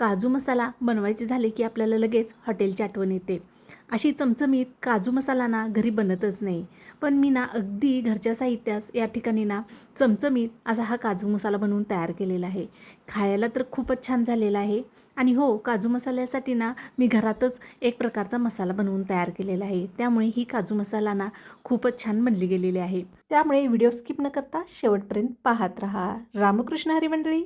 काजू मसाला बनवायचे झाले की आपल्याला लगेच हॉटेलची आठवण येते. अशी चमचमीत काजू मसाला ना घरी बनतच नाही. पण मी ना अगदी घरच्या साहित्यास या ठिकाणी ना चमचमीत असा हा काजू मसाला बनवून तयार केलेला आहे. खायला तर खूपच छान झालेला आहे. आणि हो काजू मसाल्यासाठी ना मी घरातच एक प्रकारचा मसाला बनवून तयार केलेला आहे. त्यामुळे ही काजू मसाला ना खूपच छान बनली गेलेली आहे. त्यामुळे व्हिडिओ स्किप न करता शेवटपर्यंत पाहत राहा. रामकृष्ण हरी मंडळी.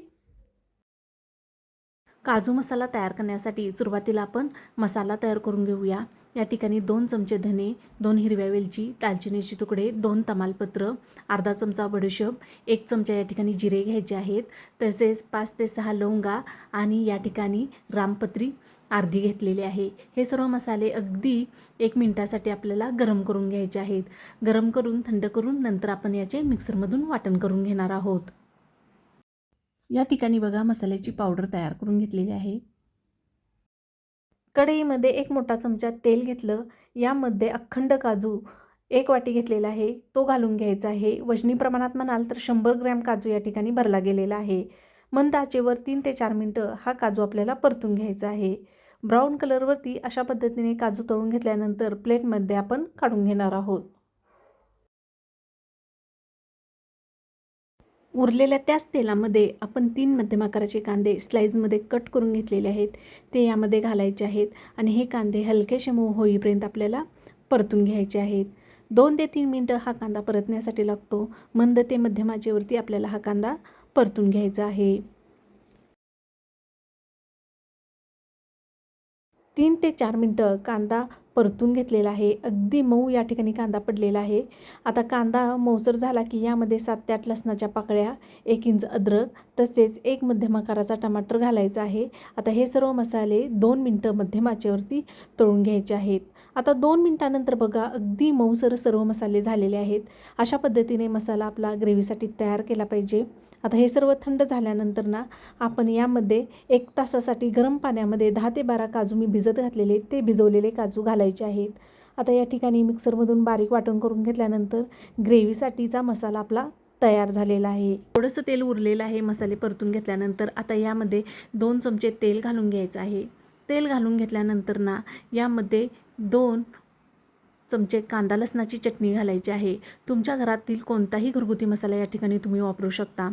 काजू मसाला तयार करण्यासाठी सुरुवातीला आपण मसाला तयार करून घेऊया. या ठिकाणी दोन चमचे धने दोन हिरव्या वेलची दालचिनीचे तुकडे दोन तमालपत्र अर्धा चमचा बडीशोप एक चमचा या ठिकाणी जिरे घ्यायचे आहेत. तसेच पाच ते सहा लवंगा आणि या ठिकाणी रामपत्री अर्धी घेतलेली आहे. हे सर्व मसाले अगदी एक मिनटासाठी आपल्याला गरम करून घ्यायचे आहेत. गरम करून थंड करून नंतर आपण याचे मिक्सरमधून वाटण करून घेणार आहोत. या ठिकाणी बघा मसाल्याची पावडर तयार करून घेतलेली आहे. कढईमध्ये एक मोठा चमचा तेल घेतलं. यामध्ये अखंड काजू एक वाटी घेतलेला आहे. तो घालून घ्यायचा आहे. वजनी प्रमाणात म्हणाल तर शंभर ग्रॅम काजू या ठिकाणी भरला गेलेला आहे. मंद आचेवर तीन ते चार मिनटं हा काजू आपल्याला परतून घ्यायचा आहे. ब्राऊन कलरवरती अशा पद्धतीने काजू तळून घेतल्यानंतर प्लेटमध्ये आपण काढून घेणार आहोत. उरलेल्या त्याच तेलामध्ये आपण तीन मध्यम आकाराचे कांदे स्लाईजमध्ये कट करून घेतलेले आहेत. ते यामध्ये घालायचे आहेत आणि हे कांदे हलकेसे मऊ होईपर्यंत आपल्याला परतून घ्यायचे आहेत. दोन ते तीन मिनटं हा कांदा परतण्यासाठी लागतो. मंद ते मध्यमाचेवरती आपल्याला हा कांदा परतून घ्यायचा आहे. तीन ते चार मिनटं कांदा परतून घेतलेला आहे. अगदी मऊ या ठिकाणी कांदा पडलेला आहे. आता कांदा मऊसर झाला की यामध्ये सात ते आठ लसणाच्या पाकळ्या एक इंच अद्रक तसेच एक मध्यम आकाराचा टमाटर घालायचा आहे. आता हे सर्व मसाले दोन मिनटं मध्यम आचेवरती तळून घ्यायचे आहेत. आता दोन मिनटानंतर बघा अगदी मऊसर सर्व मसाले झालेले आहेत. अशा पद्धतीने मसाला आपला ग्रेव्हीसाठी तयार केला पाहिजे. आता हे सर्व थंड झाल्यानंतर ना आपण यामध्ये एक तासासाठी गरम पाण्यामध्ये दहा ते बारा काजू मी भिजत घातलेले ते भिजवलेले काजू घालायचे आहेत. आता या ठिकाणी मिक्सरमधून बारीक वाटण करून घेतल्यानंतर ग्रेव्हीसाठीचा मसाला आपला तयार झालेला आहे. थोडंसं तेल उरलेलं आहे मसाले परतून घेतल्यानंतर आता यामध्ये दोन चमचे तेल घालून घ्यायचं आहे. तेल घालून घेतल्यानंतर ना यामध्ये दोन चमचे कांदा लसणाची चटणी घालायची आहे. तुमच्या घरातील कोणताही घरगुती मसाला या ठिकाणी तुम्ही वापरू शकता.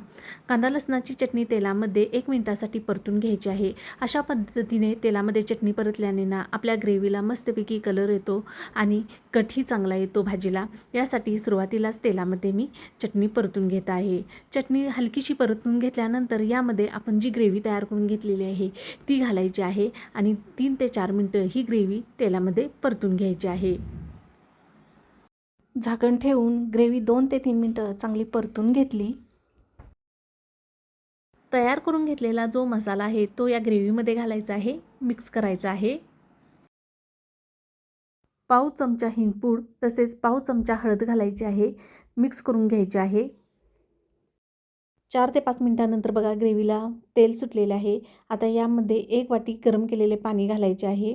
कांदा लसणाची चटणी तेलामध्ये एक मिनटासाठी परतून घ्यायची आहे. अशा पद्धतीने तेलामध्ये चटणी परतल्याने ना आपल्या ग्रेव्हीला मस्तपैकी कलर येतो आणि कटही चांगला येतो भाजीला. यासाठी सुरुवातीलाच तेलामध्ये मी चटणी परतून घेत आहे. चटणी हलकीशी परतून घेतल्यानंतर यामध्ये आपण जी ग्रेव्ही तयार करून घेतलेली आहे ती घालायची आहे आणि तीन ते चार मिनटं ही ग्रेव्ही तेलामध्ये परतून घ्यायची आहे. झाकण ठेवून ग्रेव्ही दोन ते तीन मिनटं चांगली परतून घेतली. तयार करून घेतलेला जो मसाला आहे तो या ग्रेव्हीमध्ये घालायचा आहे मिक्स करायचा आहे. पाव चमचा हिंगपूड तसेच पाव चमचा हळद घालायची आहे मिक्स करून घ्यायचे आहे. चार ते पाच मिनटानंतर बघा ग्रेव्हीला तेल सुटलेलं आहे. आता यामध्ये एक वाटी गरम केलेले पाणी घालायचे आहे.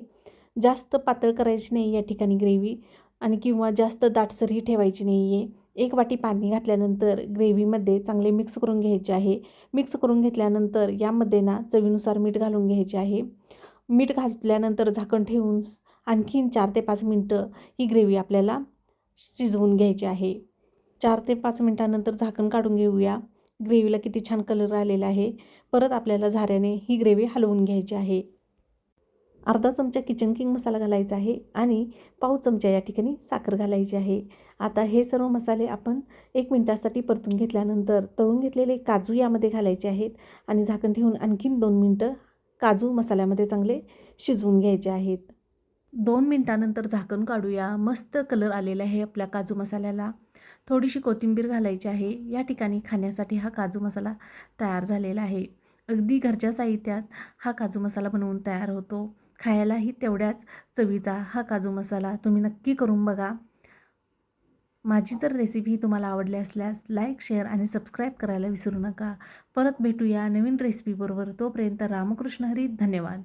जास्त पातळ करायची नाही या ठिकाणी ग्रेव्ही. आणि किंवा जास्त दाटसरही ठेवायची नाही आहे एक वाटी पाणी घातल्यानंतर ग्रेव्हीमध्ये चांगले मिक्स करून घ्यायचे आहे. मिक्स करून घेतल्यानंतर यामध्ये ना चवीनुसार मीठ घालून घ्यायचे आहे. मीठ घातल्यानंतर झाकण ठेवून आणखीन चार ते पाच मिनटं ही ग्रेव्ही आपल्याला शिजवून घ्यायची आहे. चार ते पाच मिनटानंतर झाकण काढून घेऊया. ग्रेव्हीला किती छान कलर आलेला आहे. परत आपल्याला झाऱ्याने ही ग्रेव्ही हलवून घ्यायची आहे. अर्धा चमचा किचन किंग मसाला घालायचा आहे आणि पाव चमचा या ठिकाणी साखर घालायची आहे. आता हे सर्व मसाले आपण एक मिनटासाठी परतून घेतल्यानंतर तळून घेतलेले काजू यामध्ये घालायचे आहेत आणि झाकण ठेवून आणखीन दोन मिनटं काजू मसाल्यामध्ये चांगले शिजवून घ्यायचे आहेत. दोन मिनटानंतर झाकण काढूया. मस्त कलर आलेला आहे आपल्या काजू मसाल्याला. थोडीशी कोथिंबीर घालायची आहे. या ठिकाणी खाण्यासाठी हा काजू मसाला तयार झालेला आहे. अगदी घरच्या साहित्यात हा काजू मसाला बनवून तयार होतो. खायलाही तेवढ्याच चवीचा हा काजू मसाला तुम्ही नक्की करून बघा. माझी जर रेसिपी तुम्हाला आवडली असल्यास लाईक शेअर आणि सबस्क्राईब करायला विसरू नका. परत भेटूया नवीन रेसिपीबरोबर तोपर्यंत रामकृष्ण हरी. धन्यवाद.